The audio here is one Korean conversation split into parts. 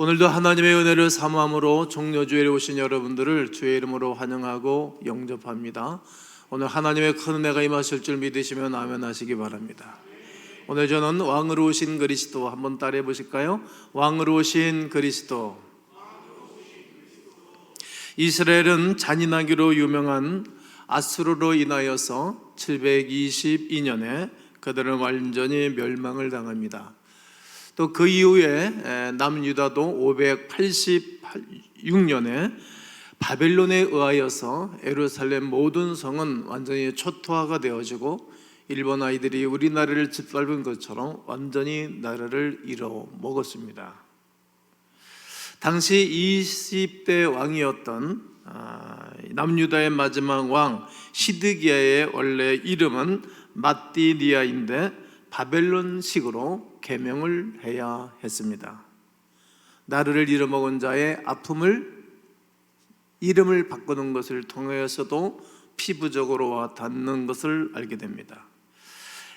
오늘도 하나님의 은혜를 사모함으로 종료주일에 오신 여러분들을 주의 이름으로 환영하고 영접합니다. 오늘 하나님의 큰 은혜가 임하실 줄 믿으시면 아멘 하시기 바랍니다. 오늘 저는 왕으로 오신 그리스도 한번 따라해 보실까요? 왕으로 오신 그리스도. 이스라엘은 잔인하기로 유명한 아수르로 인하여서 722년에 그들은 완전히 멸망을 당합니다. 또 그 이후에 남유다도 586년에 바벨론에 의하여서 에루살렘 모든 성은 완전히 초토화가 되어지고 일본 아이들이 우리나라를 짓밟은 것처럼 완전히 나라를 잃어 먹었습니다. 당시 20대 왕이었던 아, 남유다의 마지막 왕 시드기야의 원래 이름은 마띠니아인데 바벨론식으로 개명을 해야 했습니다. 나라를 잃어먹은 자의 아픔을 이름을 바꾸는 것을 통해서도 피부적으로 와 닿는 것을 알게 됩니다.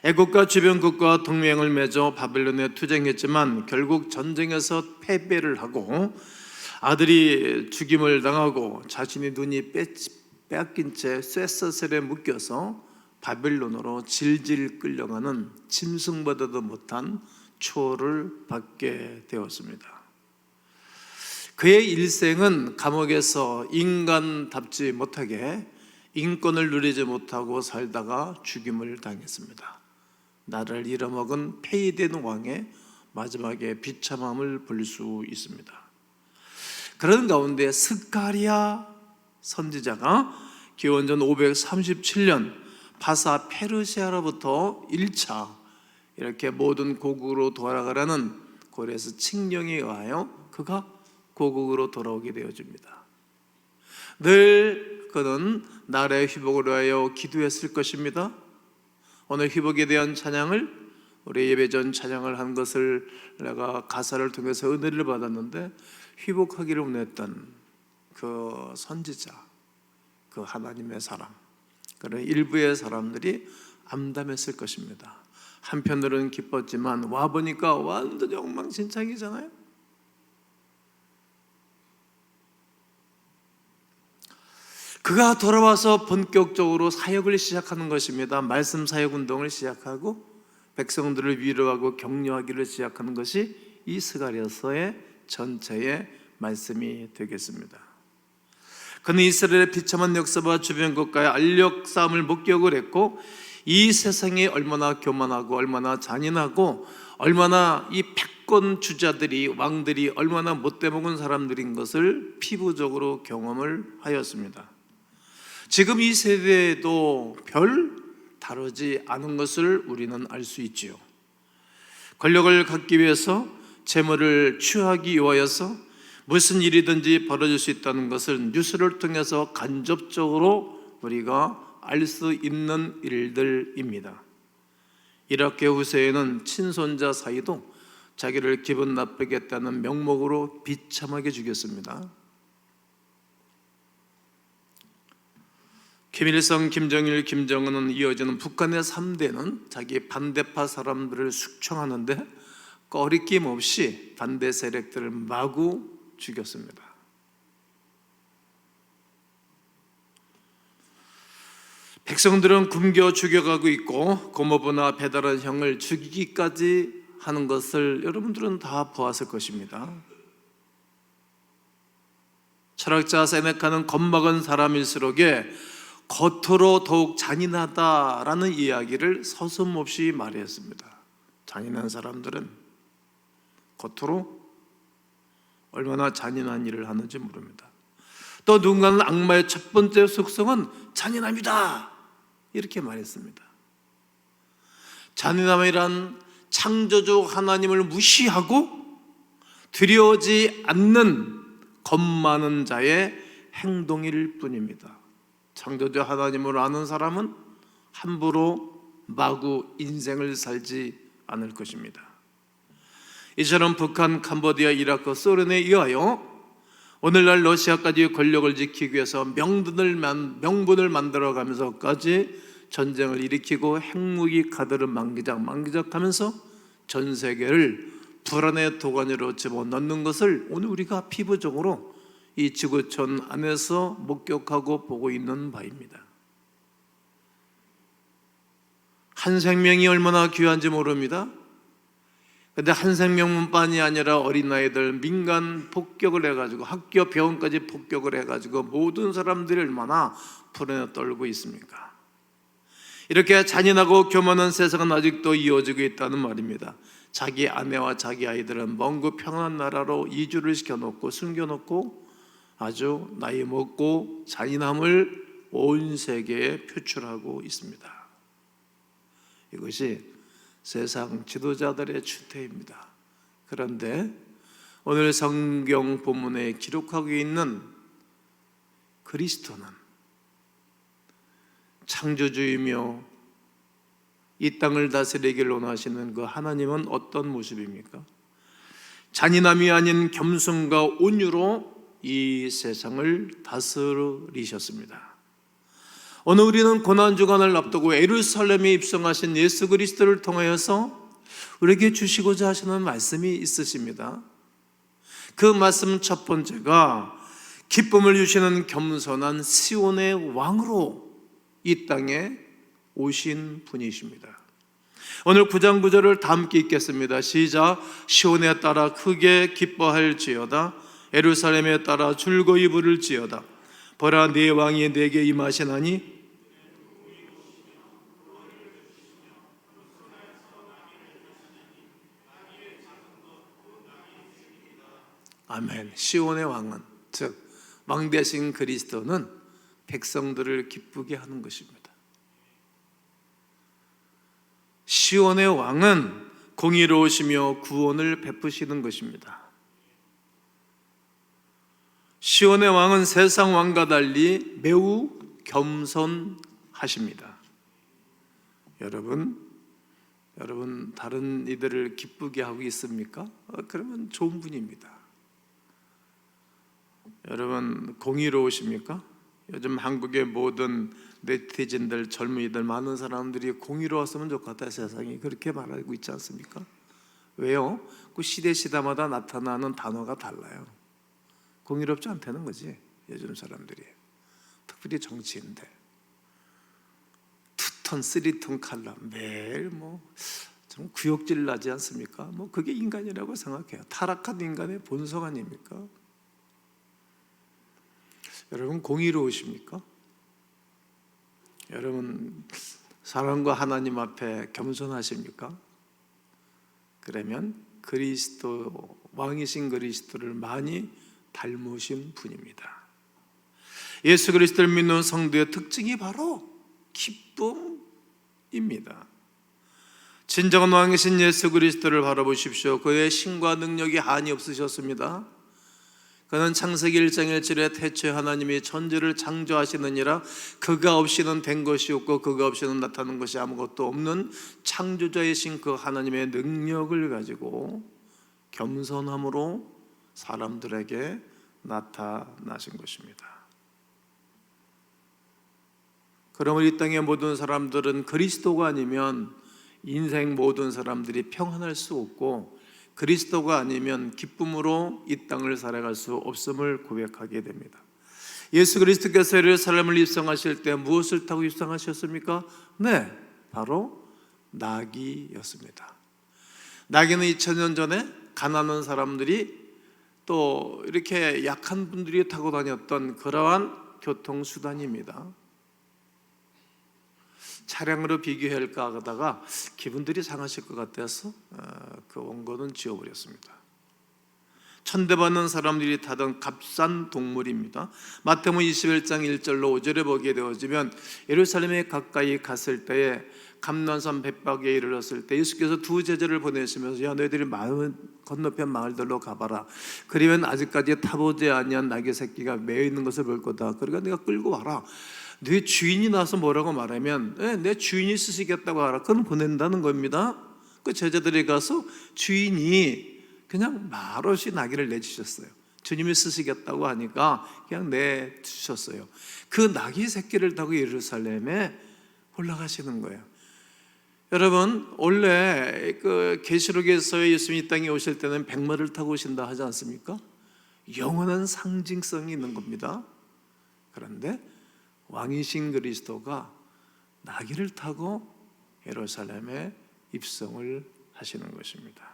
애국과 주변국과 동맹을 맺어 바벨론에 투쟁했지만 결국 전쟁에서 패배를 하고 아들이 죽임을 당하고 자신의 눈이 빼앗긴 채 쇠사슬에 묶여서 바벨론으로 질질 끌려가는 짐승보다도 못한 추월을 받게 되었습니다. 그의 일생은 감옥에서 인간답지 못하게 인권을 누리지 못하고 살다가 죽임을 당했습니다. 나를 잃어먹은 폐위된 왕의 마지막에 비참함을 볼 수 있습니다. 그런 가운데 스가리아 선지자가 기원전 537년 바사 페르시아로부터 1차 이렇게 모든 고국으로 돌아가라는 고레스 칙령에 의하여 그가 고국으로 돌아오게 되어집니다. 늘 그는 나라의 회복을 위하여 기도했을 것입니다. 오늘 회복에 대한 찬양을 우리 예배 전 찬양을 한 것을 내가 가사를 통해서 은혜를 받았는데 회복하기를 원했던 그 선지자, 그 하나님의 사람, 그런 일부의 사람들이 암담했을 것입니다. 한편으로는 기뻤지만 와 보니까 완전 엉망진창이잖아요. 그가 돌아와서 본격적으로 사역을 시작하는 것입니다. 말씀 사역 운동을 시작하고 백성들을 위로하고 격려하기를 시작하는 것이 이 스가랴서의 전체의 말씀이 되겠습니다. 그는 이스라엘의 비참한 역사와 주변 국가의 알력 싸움을 목격을 했고 이 세상이 얼마나 교만하고 얼마나 잔인하고 얼마나 이 패권 주자들이 왕들이 얼마나 못돼 먹은 사람들인 것을 피부적으로 경험을 하였습니다. 지금 이 세대에도 별 다르지 않은 것을 우리는 알 수 있지요. 권력을 갖기 위해서 재물을 취하기 위하여서 무슨 일이든지 벌어질 수 있다는 것을 뉴스를 통해서 간접적으로 우리가 알 수 있는 일들입니다. 이라크 후세에는 친손자 사이도 자기를 기분 나쁘게 했다는 명목으로 비참하게 죽였습니다. 김일성, 김정일, 김정은은 이어지는 북한의 3대는 자기 반대파 사람들을 숙청하는데 꺼리낌 없이 반대 세력들을 마구 죽였습니다. 백성들은 굶겨 죽여가고 있고 고모부나 배달한 형을 죽이기까지 하는 것을 여러분들은 다 보았을 것입니다. 철학자 세네카는 겁먹은 사람일수록에 겉으로 더욱 잔인하다라는 이야기를 서슴없이 말했습니다. 잔인한 사람들은 겉으로 얼마나 잔인한 일을 하는지 모릅니다. 또 누군가는 악마의 첫 번째 속성은 잔인함이다. 이렇게 말했습니다. 잔인함이란 창조주 하나님을 무시하고 두려워지 않는 겁 많은 자의 행동일 뿐입니다. 창조주 하나님을 아는 사람은 함부로 마구 인생을 살지 않을 것입니다. 이처럼 북한, 캄보디아, 이라크, 소련에 의하여 오늘날 러시아까지 권력을 지키기 위해서 명분을, 명분을 만들어가면서까지 전쟁을 일으키고 핵무기 카드를 만기작 만기작 하면서 전 세계를 불안의 도가니로 집어넣는 것을 오늘 우리가 피부적으로 이 지구촌 안에서 목격하고 보고 있는 바입니다. 한 생명이 얼마나 귀한지 모릅니다. 근데 한 생명뿐만이 아니라 어린아이들 민간 폭격을 해가지고 학교 병원까지 폭격을 해가지고 모든 사람들이 얼마나 불안에 떨고 있습니까? 이렇게 잔인하고 교만한 세상은 아직도 이어지고 있다는 말입니다. 자기 아내와 자기 아이들은 먼그 평안한 나라로 이주를 시켜놓고 숨겨놓고 아주 나이 먹고 잔인함을 온 세계에 표출하고 있습니다. 이것이 세상 지도자들의 추태입니다. 그런데 오늘 성경 본문에 기록하고 있는 그리스도는 창조주이며 이 땅을 다스리기를 원하시는 그 하나님은 어떤 모습입니까? 잔인함이 아닌 겸손과 온유로 이 세상을 다스리셨습니다. 오늘 우리는 고난 주간을 앞두고 예루살렘에 입성하신 예수 그리스도를 통하여서 우리에게 주시고자 하시는 말씀이 있으십니다. 그 말씀 첫 번째가 기쁨을 주시는 겸손한 시온의 왕으로 이 땅에 오신 분이십니다. 오늘 구장 구절을 다 함께 읽겠습니다. 시작. 시온에 따라 크게 기뻐할지어다. 예루살렘에 따라 즐거이 부를지어다. 보라 네 왕이 내게 임하시나니 아멘. 시온의 왕은 즉 왕 대신 그리스도는 백성들을 기쁘게 하는 것입니다. 시온의 왕은 공의로우시며 구원을 베푸시는 것입니다. 시온의 왕은 세상 왕과 달리 매우 겸손하십니다. 여러분, 여러분 다른 이들을 기쁘게 하고 있습니까? 어, 그러면 좋은 분입니다. 여러분 공의로우십니까? 요즘 한국의 모든 네티즌들, 젊은이들 많은 사람들이 공의로웠으면 좋겠다 세상이 그렇게 말하고 있지 않습니까? 왜요? 그 시대 시대마다 나타나는 단어가 달라요. 공의롭지 않다는 거지 요즘 사람들이 특별히 정치인들 투톤 쓰리톤 칼라 매일 뭐 좀 구역질 나지 않습니까? 뭐 그게 인간이라고 생각해요. 타락한 인간의 본성 아닙니까? 여러분 공의로우십니까? 여러분 사랑과 하나님 앞에 겸손하십니까? 그러면 그리스도 왕이신 그리스도를 많이 닮으신 분입니다. 예수 그리스도를 믿는 성도의 특징이 바로 기쁨입니다. 진정한 왕이신 예수 그리스도를 바라보십시오. 그의 신과 능력이 한이 없으셨습니다. 그는 창세기 1장 1절에 태초에 하나님이 천지를 창조하시느니라 그가 없이는 된 것이 없고 그가 없이는 나타난 것이 아무것도 없는 창조자이신 그 하나님의 능력을 가지고 겸손함으로 사람들에게 나타나신 것입니다. 그러면 이 땅의 모든 사람들은 그리스도가 아니면 인생 모든 사람들이 평안할 수 없고 그리스도가 아니면 기쁨으로 이 땅을 살아갈 수 없음을 고백하게 됩니다. 예수 그리스도께서 예루살렘을 입성하실 때 무엇을 타고 입성하셨습니까? 네, 바로 나귀였습니다. 나귀는 2000년 전에 가난한 사람들이 또 이렇게 약한 분들이 타고 다녔던 그러한 교통수단입니다. 차량으로 비교할까 하다가 기분들이 상하실 것 같아서 어, 그 원고는 지워버렸습니다. 천대받는 사람들이 타던 값싼 동물입니다. 마태복음 21장 1절로 5절에 보게 되어지면 예루살렘에 가까이 갔을 때에 감난산 백박에 이르렀을 때 예수께서 두 제자를 보내시면서 야 너희들이 마을 건너편 마을들로 가봐라. 그러면 아직까지 타보지 아니한 나귀 새끼가 매여 있는 것을 볼 거다. 그러니까 내가 끌고 와라. 네 주인이 나서 뭐라고 말하면 네, 내 주인이 쓰시겠다고 하라. 그럼 보낸다는 겁니다. 그 제자들이 가서 주인이 그냥 말없이 나귀를 내주셨어요. 주님이 쓰시겠다고 하니까 그냥 내주셨어요. 그 나귀 새끼를 타고 예루살렘에 올라가시는 거예요. 여러분 원래 그 계시록에서 예수님이 이 땅에 오실 때는 백마를 타고 오신다 하지 않습니까? 영원한 상징성이 있는 겁니다. 그런데 왕이신 그리스도가 나귀를 타고 예루살렘에 입성을 하시는 것입니다.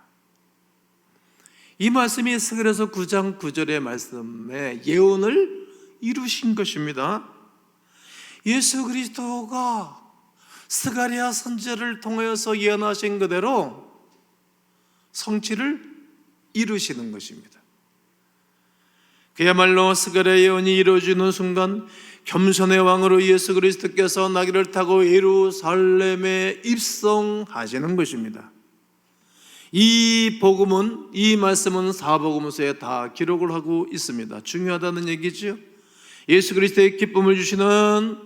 이 말씀이 스가랴서 9장 9절의 말씀에 예언을 이루신 것입니다. 예수 그리스도가 스가랴 선지자를 통하여서 예언하신 그대로 성취를 이루시는 것입니다. 그야말로 스가랴 예언이 이루어지는 순간 겸손의 왕으로 예수 그리스도께서 나귀를 타고 예루살렘에 입성하시는 것입니다. 이 복음은 이 말씀은 사복음서에 다 기록을 하고 있습니다. 중요하다는 얘기죠. 예수 그리스도의 기쁨을 주시는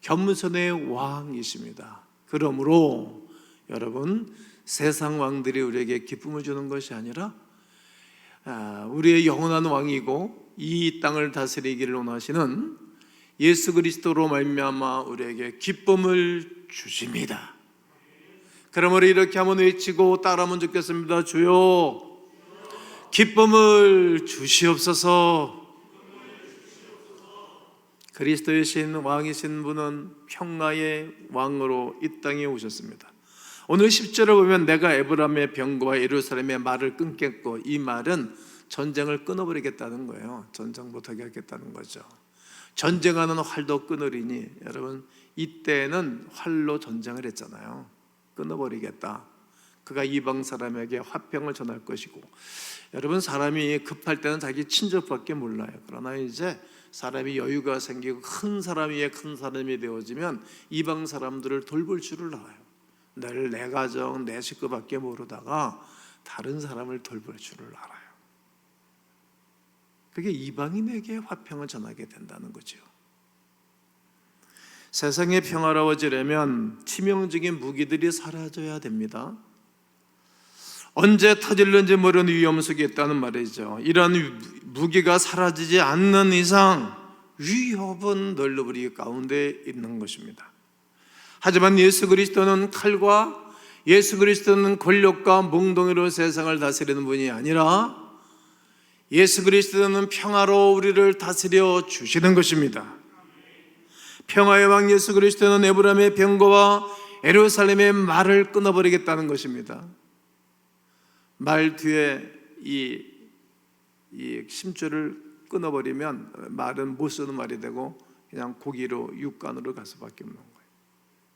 겸손의 왕이십니다. 그러므로 여러분 세상 왕들이 우리에게 기쁨을 주는 것이 아니라 아, 우리의 영원한 왕이고 이 땅을 다스리기를 원하시는 예수 그리스도로 말미암아 우리에게 기쁨을 주십니다. 그러므로 이렇게 한번 외치고 따라하면 좋겠습니다. 주여 기쁨을 주시옵소서. 그리스도의 신 왕이신 분은 평화의 왕으로 이 땅에 오셨습니다. 오늘 10절을 보면 내가 에브라임의 병거와 예루살렘의 말을 끊겠고 이 말은 전쟁을 끊어버리겠다는 거예요. 전쟁 못하게 하겠다는 거죠. 전쟁하는 활도 끊으리니 여러분 이때는 활로 전쟁을 했잖아요. 끊어버리겠다. 그가 이방 사람에게 화평을 전할 것이고 여러분 사람이 급할 때는 자기 친족밖에 몰라요. 그러나 이제 사람이 여유가 생기고 큰 사람 위에 큰 사람이 되어지면 이방 사람들을 돌볼 줄을 알아요. 늘내 가정, 내 식구밖에 모르다가 다른 사람을 돌볼 줄을 알아요. 그게 이방인에게 화평을 전하게 된다는 거죠. 세상이 평화로워지려면 치명적인 무기들이 사라져야 됩니다. 언제 터질는지 모르는 위험 속에 있다는 말이죠. 이러한 무기가 사라지지 않는 이상 위협은 늘 우리 가운데 있는 것입니다. 하지만 예수 그리스도는 칼과 예수 그리스도는 권력과 몽둥이로 세상을 다스리는 분이 아니라 예수 그리스도는 평화로 우리를 다스려 주시는 것입니다. 평화의 왕 예수 그리스도는 에브라임의 병거와 에루살렘의 말을 끊어버리겠다는 것입니다. 말 뒤에 이, 이 심줄을 끊어버리면 말은 못 쓰는 말이 되고 그냥 고기로 육간으로 갈 수밖에 없는 거예요.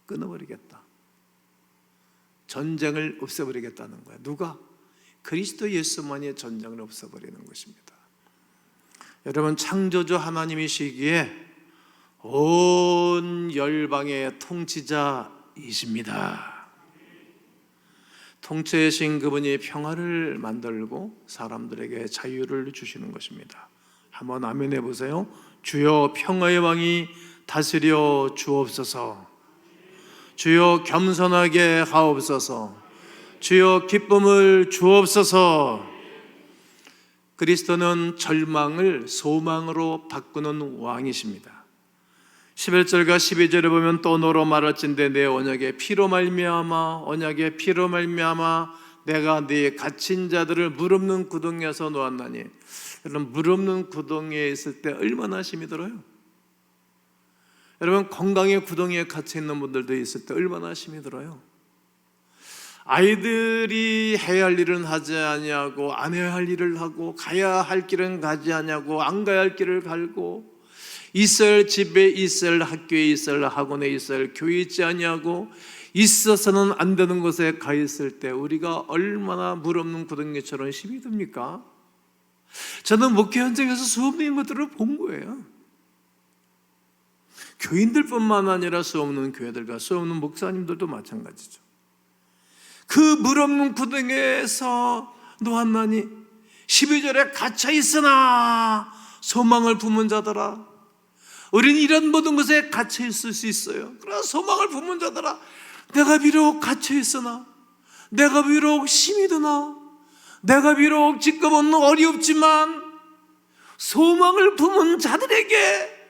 끊어버리겠다. 전쟁을 없애버리겠다는 거예요. 누가? 그리스도 예수만이 전쟁을 없애버리는 것입니다. 여러분 창조주 하나님이시기에 온 열방의 통치자이십니다. 통치하신 그분이 평화를 만들고 사람들에게 자유를 주시는 것입니다. 한번 아멘 해 보세요. 주여 평화의 왕이 다스려 주옵소서. 주여 겸손하게 하옵소서. 주여 기쁨을 주옵소서. 그리스도는 절망을 소망으로 바꾸는 왕이십니다. 11절과 12절에 보면 또 너로 말할진대 내 언약의 피로 말미암아 언약의 피로 말미암아 내가 네 갇힌 자들을 무릎는 구덩이에서 놓았나니 여러분 무릎는 구덩이에 있을 때 얼마나 힘이 들어요? 여러분 건강의 구덩이에 갇혀 있는 분들도 있을 때 얼마나 힘이 들어요? 아이들이 해야 할 일은 하지 아니하고 안 해야 할 일을 하고 가야 할 길은 가지 아니하고 안 가야 할 길을 갈고 있을 집에 있을 학교에 있을 학원에 있을 교회 있지 아니하고 있어서는 안 되는 곳에 가 있을 때 우리가 얼마나 물 없는 구덩이처럼 힘이 듭니까? 저는 목회 현장에서 수업 있는 것들을 본 거예요. 교인들뿐만 아니라 수업 없는 교회들과 수업 없는 목사님들도 마찬가지죠. 그물 없는 구덩이에서 노한나니 12절에 갇혀 있으나 소망을 품은 자들아 우리는 이런 모든 것에 갇혀 있을 수 있어요. 그러나 소망을 품은 자들아 내가 비록 갇혀 있으나 내가 비록 힘이 드나 내가 비록 지금은 어리없지만 소망을 품은 자들에게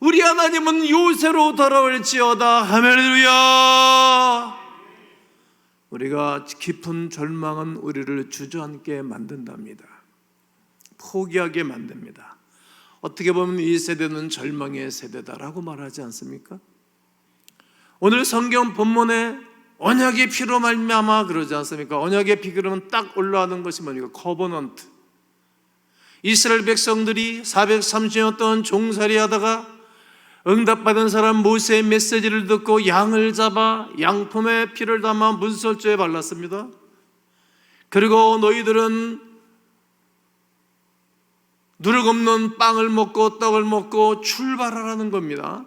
우리 하나님은 요새로 돌아올지어다 할렐루야 우리가 깊은 절망은 우리를 주저앉게 만든답니다 포기하게 만듭니다 어떻게 보면 이 세대는 절망의 세대다라고 말하지 않습니까? 오늘 성경 본문에 언약의 피로 말미암아 그러지 않습니까? 언약의 피 그러면 딱 올라가는 것이 뭡니까? 커버넌트. 이스라엘 백성들이 430년 동안 종살이 하다가 응답받은 사람 모세의 메시지를 듣고 양을 잡아 양품에 피를 담아 문설주에 발랐습니다. 그리고 너희들은 누룩 없는 빵을 먹고 떡을 먹고 출발하라는 겁니다.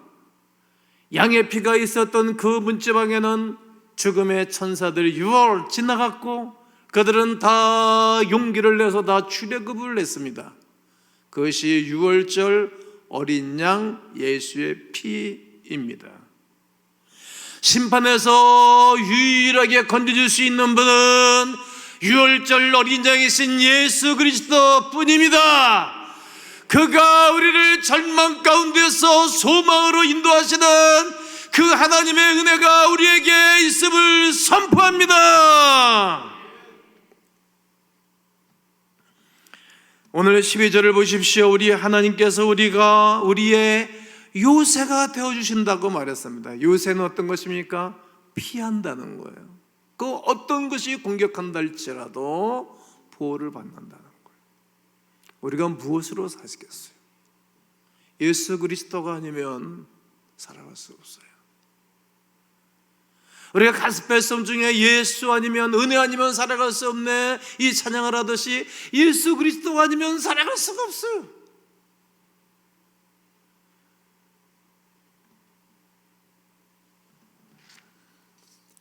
양의 피가 있었던 그 문지방에는 죽음의 천사들이 6월 지나갔고 그들은 다 용기를 내서 다 출애굽을 냈습니다. 그것이 6월절 어린 양 예수의 피입니다. 심판에서 유일하게 건져줄 수 있는 분은 6월절 어린 양이신 예수 그리스도 뿐입니다. 그가 우리를 절망 가운데서 소망으로 인도하시는 그 하나님의 은혜가 우리에게 있음을 선포합니다. 오늘 12절을 보십시오. 우리 하나님께서 우리가 우리의 요새가 되어 주신다고 말했습니다. 요새는 어떤 것입니까? 피한다는 거예요. 그 어떤 것이 공격한다 할지라도 보호를 받는다는 거예요. 우리가 무엇으로 사시겠어요? 예수 그리스도가 아니면 살아갈 수 없어요. 우리가 가스펠성 중에 예수 아니면 은혜 아니면 살아갈 수 없네 이 찬양을 하듯이 예수 그리스도가 아니면 살아갈 수가 없어요.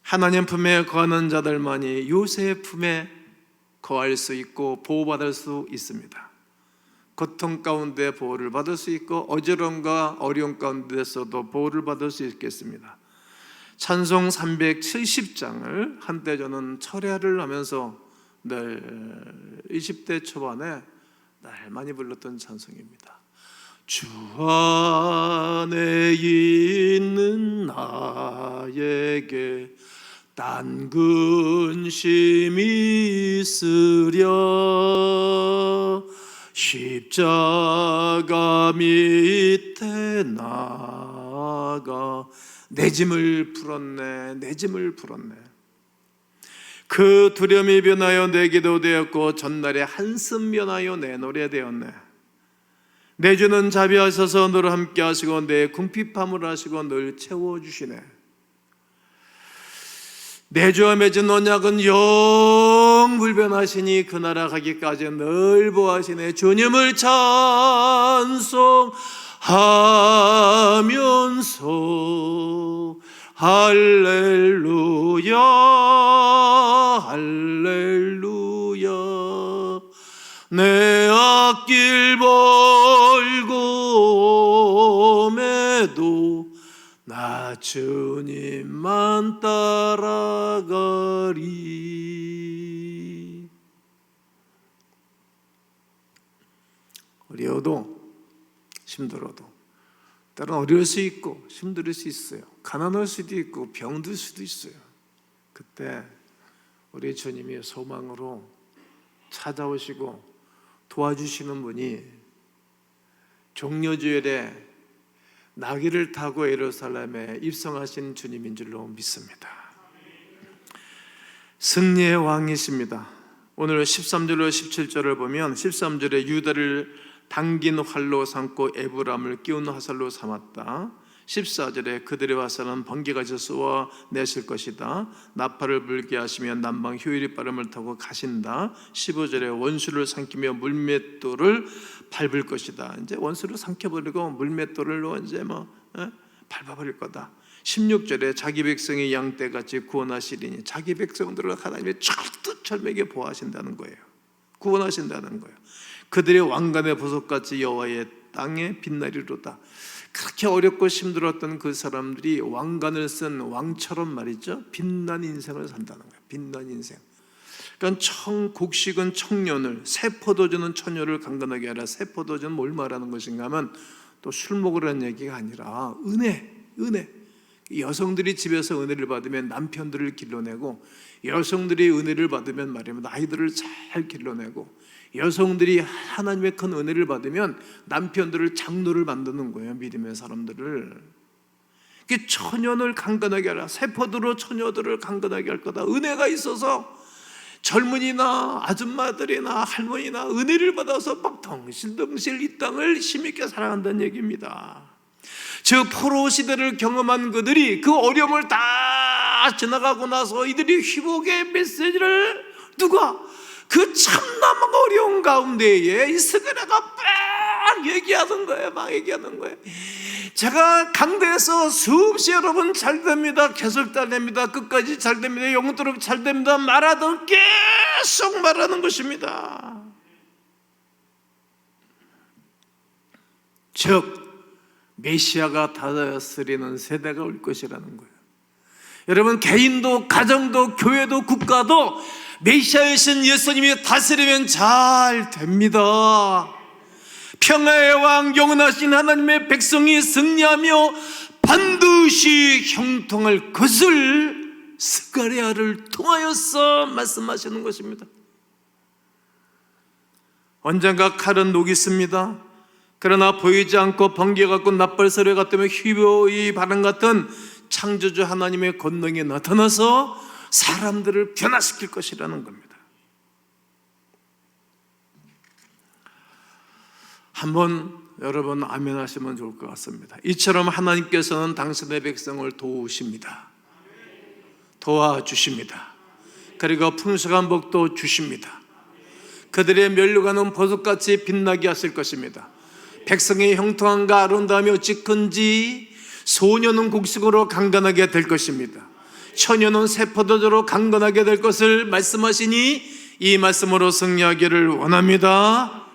하나님 품에 거하는 자들만이 요새 품에 거할 수 있고 보호받을 수 있습니다. 고통 가운데 보호를 받을 수 있고 어지러움과 어려움 가운데서도 보호를 받을 수 있겠습니다. 찬송 370장을 한때 저는 철야를 하면서 늘 20대 초반에 날 많이 불렀던 찬송입니다. 주 안에 있는 나에게 딴 근심이 있으랴 십자가 밑에 나가 내 짐을 풀었네 내 짐을 풀었네. 그 두려움이 변하여 내 기도 되었고 전날에 한숨 변하여 내 노래 되었네. 내 주는 자비하셔서 너를 함께 하시고 내 궁핍함을 하시고 늘 채워 주시네. 내 주와 맺은 언약은 영 불변하시니 그 나라 가기까지 늘 보하시네. 주님을 찬송 하면서 할렐루야 할렐루야. 내 앞길 벌고매도 나 주님만 따라가리. 어려워도 힘들어도 때로는 어려울 수 있고 힘들 수 있어요 가난할 수도 있고 병들 수도 있어요 그때 우리 주님이 소망으로 찾아오시고 도와주시는 분이 종려주일에 나귀를 타고 예루살렘에 입성하신 주님인 줄로 믿습니다. 승리의 왕이십니다. 오늘 13절로 17절을 보면 13절에 유다를 당긴 활로 삼고 에브람을 끼운 화살로 삼았다. 14절에 그들의 화살은 번개같이 쏘아 내실 것이다. 나팔을 불게 하시며 남방 휴일이 빠름을 타고 가신다. 15절에 원수를 삼키며 물맷돌을 밟을 것이다. 이제 원수를 삼켜버리고 물맷돌로 이제 뭐 에? 밟아버릴 거다. 16절에 자기 백성의 양떼같이 구원하시리니 자기 백성들을 하나님이 철두철미하게 보호하신다는 거예요. 구원하신다는 거예요. 그들의 왕관의 보석같이 여호와의 땅에 빛나리로다. 그렇게 어렵고 힘들었던 그 사람들이 왕관을 쓴 왕처럼 말이죠. 빛난 인생을 산다는 거예요. 빛난 인생. 그러니까 청 곡식은 청년을 새 포도주는 처녀를 강건하게 하라. 새 포도주는 뭘 말하는 것인가 하면 또 술 먹으라는 얘기가 아니라 은혜, 은혜. 여성들이 집에서 은혜를 받으면 남편들을 길러내고 여성들이 은혜를 받으면 말입니다 아이들을 잘 길러내고 여성들이 하나님의 큰 은혜를 받으면 남편들을 장로를 만드는 거예요 믿음의 사람들을. 그 처녀를 강건하게 하라. 세포들로 처녀들을 강건하게 할 거다. 은혜가 있어서 젊은이나 아줌마들이나 할머니나 은혜를 받아서 막 덩실덩실 이 땅을 힘있게 살아간다는 얘기입니다. 저 포로 시대를 경험한 그들이 그 어려움을 다 지나가고 나서 이들이 회복의 메시지를 누가 그 참나무 어려운 가운데에 이 스그라가 막 얘기하는 거예요. 막 얘기하는 거예요. 제가 강대에서 수없이 여러분 잘 됩니다. 계속 잘 됩니다. 끝까지 잘 됩니다. 영원토록 잘 됩니다. 말하던 계속 말하는 것입니다. 즉 메시아가 다스리는 세대가 올 것이라는 거예요. 여러분 개인도 가정도 교회도 국가도 메시아이신 예수님이 다스리면 잘 됩니다. 평화의 왕 영원하신 하나님의 백성이 승리하며 반드시 형통할 것을 스가리아를 통하여서 말씀하시는 것입니다. 언젠가 칼은 녹있습니다. 그러나 보이지 않고 번개 같고 납발소리 같으면 휘보이 바람 같은 창조주 하나님의 권능이 나타나서 사람들을 변화시킬 것이라는 겁니다. 한번 여러분 아멘 하시면 좋을 것 같습니다. 이처럼 하나님께서는 당신의 백성을 도우십니다. 도와주십니다. 그리고 풍성한 복도 주십니다. 그들의 멸류관은 보석같이 빛나게 하실 것입니다. 백성의 형통함과 아름다움이 어찌 큰지 소년은 곡식으로 강건하게 될 것입니다. 처녀는 세포도저로 강건하게 될 것을 말씀하시니 이 말씀으로 승리하기를 원합니다.